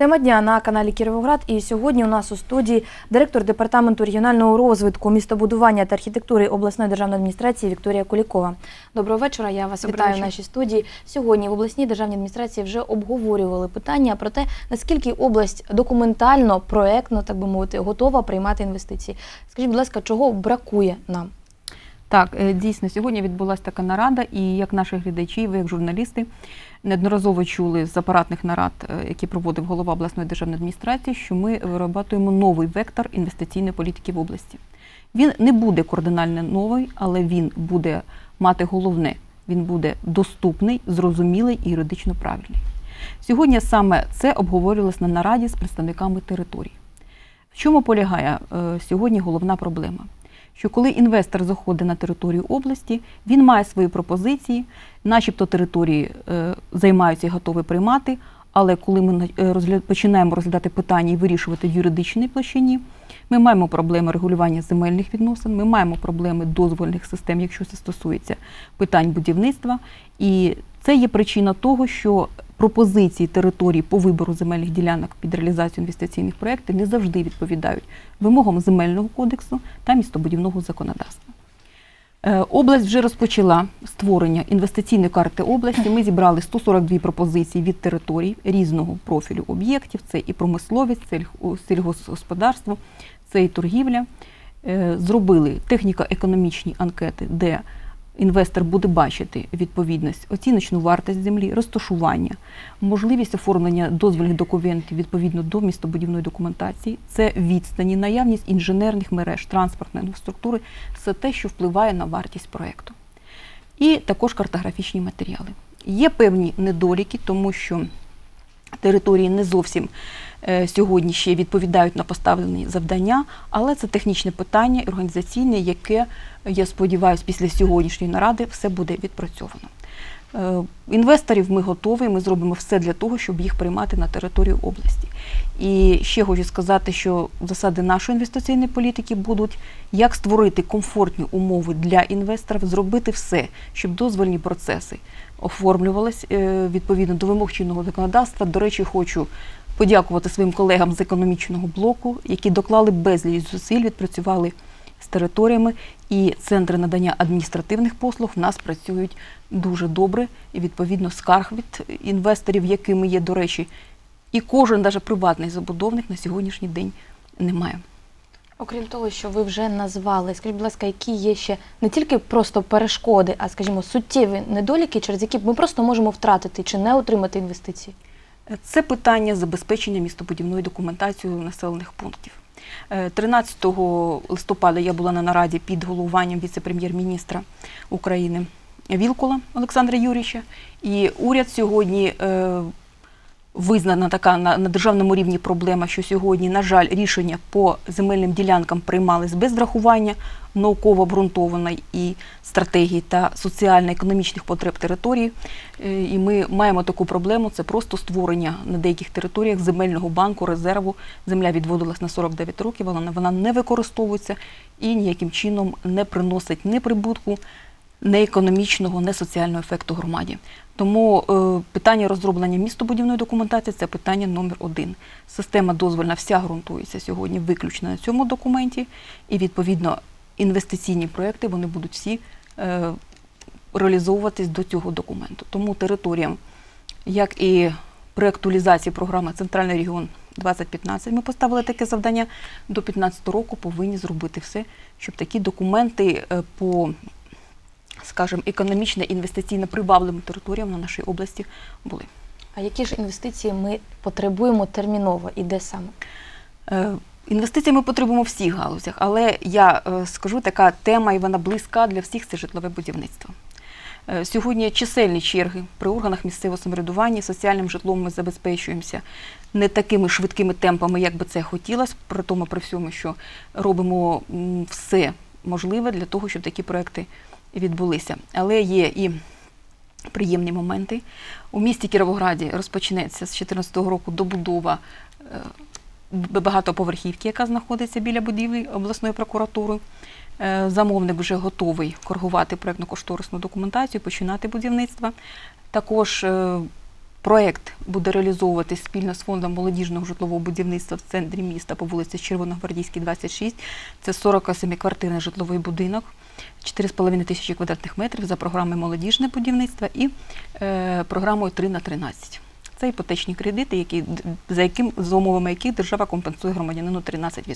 Тема дня на каналі Кіровоград. І сьогодні у нас у студії директор департаменту регіонального розвитку, містобудування та архітектури обласної державної адміністрації Вікторія Кулікова. Доброго вечора. Я вас Добрий вітаю вечір. в нашій студії. Сьогодні в обласній державній адміністрації вже обговорювали питання про те, наскільки область документально, проектно, так би мовити, готова приймати інвестиції. Скажіть, будь ласка, чого бракує нам? Так, е, дійсно, сьогодні відбулася така нарада, і як наші глядачі, ви як журналісти, неодноразово чули з апаратних нарад, е, які проводив голова обласної державної адміністрації, що ми виробляємо новий вектор інвестиційної політики в області. Він не буде кардинально новий, але він буде мати головне, він буде доступний, зрозумілий і юридично правильний. Сьогодні саме це обговорювалось на нараді з представниками територій. В чому полягає е, сьогодні головна проблема? Що коли інвестор заходить на територію області, він має свої пропозиції, начебто території е, займаються і готові приймати. Але коли ми е, починаємо розглядати питання і вирішувати в юридичній площині, ми маємо проблеми регулювання земельних відносин, ми маємо проблеми дозвольних систем, якщо це стосується питань будівництва. І це є причина того, що пропозиції територій по вибору земельних ділянок під реалізацію інвестиційних проєктів не завжди відповідають вимогам земельного кодексу та містобудівного законодавства. Е, Область вже розпочала створення інвестиційної карти області. Ми зібрали 142 пропозиції від територій різного профілю об'єктів. Це і промисловість, це сільгоспгосподарство, це і торгівля. Е, Зробили техніко-економічні анкети, де інвестор буде бачити відповідність, оціночну вартість землі, розташування, можливість оформлення дозвільних документів відповідно до містобудівної документації, це відстані, наявність інженерних мереж, транспортної інфраструктури, все те, що впливає на вартість проєкту. І також картографічні матеріали. Є певні недоліки, тому що території не зовсім е, сьогодні ще відповідають на поставлені завдання, але це технічне питання організаційне, яке, я сподіваюся, після сьогоднішньої наради все буде відпрацьовано. Е, Інвесторів ми готові, ми зробимо все для того, щоб їх приймати на територію області. І ще хочу сказати, що засади нашої інвестиційної політики будуть як створити комфортні умови для інвесторів, зробити все, щоб дозвольні процеси оформлювались е, відповідно до вимог чинного законодавства. До речі, хочу подякувати своїм колегам з економічного блоку, які доклали безліч зусиль, відпрацювали з територіями, і центри надання адміністративних послуг в нас працюють дуже добре. І відповідно скарг від інвесторів, якими є, до речі, і кожен, навіть приватний забудовник на сьогоднішній день немає. Окрім того, що ви вже назвали, скажіть, будь ласка, які є ще не тільки просто перешкоди, а скажімо, суттєві недоліки, через які ми просто можемо втратити чи не отримати інвестиції? Це питання забезпечення містобудівної документації населених пунктів. Е, 13 листопада я була на нараді під головуванням віце-прем'єр-міністра України Вілкула Олександра Юрійовича. І уряд сьогодні е, визнана така на, на державному рівні проблема, що сьогодні, на жаль, рішення по земельним ділянкам приймались без врахування науково обґрунтованої і стратегії та соціально-економічних потреб території. Е, І ми маємо таку проблему: це просто створення на деяких територіях земельного банку резерву. Земля відводилась на 49 років, вона, вона не використовується і ніяким чином не приносить ні прибутку, не економічного, не соціального ефекту громаді. Тому е, питання розроблення містобудівної документації це питання номер один. Система дозвольна вся ґрунтується сьогодні виключно на цьому документі, і відповідно інвестиційні проекти вони будуть всі е, реалізовуватись до цього документу. Тому територіям, як і при актуалізації програми Центральний регіон 2015, ми поставили таке завдання до 2015 року повинні зробити все, щоб такі документи е, по скажімо, економічно інвестиційно привабливим територіям на нашій області були. А які ж інвестиції ми потребуємо терміново і де саме? Е, Інвестиції ми потребуємо в всіх галузях, але я е, скажу, така тема, і вона близька для всіх це житлове будівництво. Е, Сьогодні чисельні черги при органах місцевого самоврядування, соціальним житлом ми забезпечуємося не такими швидкими темпами, як би це хотілося, при тому при всьому, що робимо все можливе для того, щоб такі проекти відбулися. Але є і приємні моменти. У місті Кіровограді розпочнеться з 2014 року добудова е, багатоповерхівки, яка знаходиться біля будівлі обласної прокуратури. Е, Замовник вже готовий коригувати проєктно-кошторисну документацію, починати будівництво. Також проєкт буде реалізовуватись спільно з фондом молодіжного житлового будівництва в центрі міста по вулиці Червоногвардійській, 26. Це 47-квартирний житловий будинок, 4,5 тисячі квадратних метрів за програмою молодіжне будівництво і е, програмою 3 на 13. Це іпотечні кредити, які, за, яким, за умовами яких держава компенсує громадянину 13%.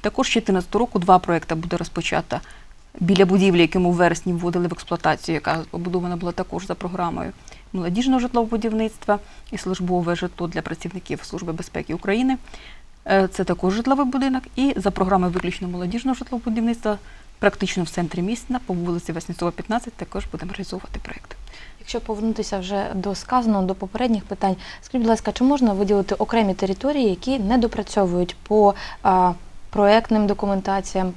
Також з 2014 року два проекти буде розпочато біля будівлі, які ми в вересні вводили в експлуатацію, яка побудована була також за програмою молодіжного житлового будівництва і службове житло для працівників Служби безпеки України. Е, Це також житловий будинок. І за програмою виключно молодіжного житлового будівництва, практично в центрі міста, по вулиці Васнецова, 15, також будемо реалізовувати проєкт. Якщо повернутися вже до сказаного, до попередніх питань, скажіть, будь ласка, чи можна виділити окремі території, які не допрацьовують по а, проектним документаціям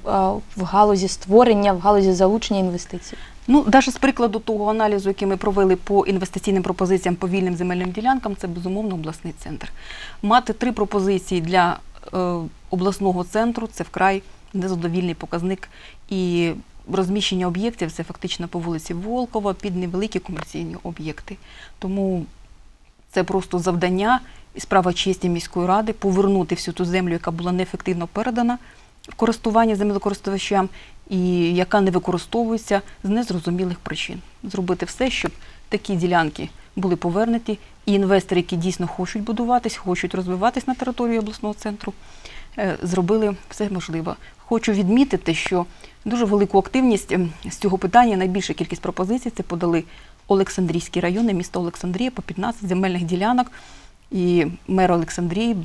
в галузі створення, в галузі залучення інвестицій? Ну, навіть з прикладу того аналізу, який ми провели по інвестиційним пропозиціям по вільним земельним ділянкам, це безумовно обласний центр. Мати три пропозиції для е, обласного центру це вкрай незадовільний показник. І розміщення об'єктів це фактично по вулиці Волкова під невеликі комерційні об'єкти. Тому це просто завдання і справа честі міської ради повернути всю ту землю, яка була неефективно передана користування землекористувачам і яка не використовується з незрозумілих причин. Зробити все, щоб такі ділянки були повернуті, і інвестори, які дійсно хочуть будуватись, хочуть розвиватись на території обласного центру, е, зробили все можливе. Хочу відмітити, що дуже велику активність ем, з цього питання, найбільша кількість пропозицій це подали Олександрійські райони, місто Олександрія по 15 земельних ділянок. І мер Олександрії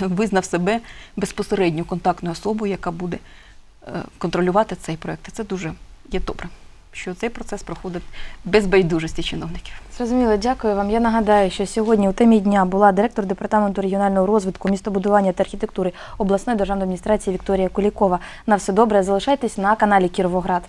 визнав себе безпосередньо контактною особою, яка буде е, контролювати цей проект. І це дуже є добре, що цей процес проходить без байдужості чиновників. Зрозуміло, дякую вам. Я нагадаю, що сьогодні у темі дня була директор департаменту регіонального розвитку, містобудування та архітектури обласної державної адміністрації Вікторія Кулікова. На все добре, залишайтесь на каналі Кіровоград.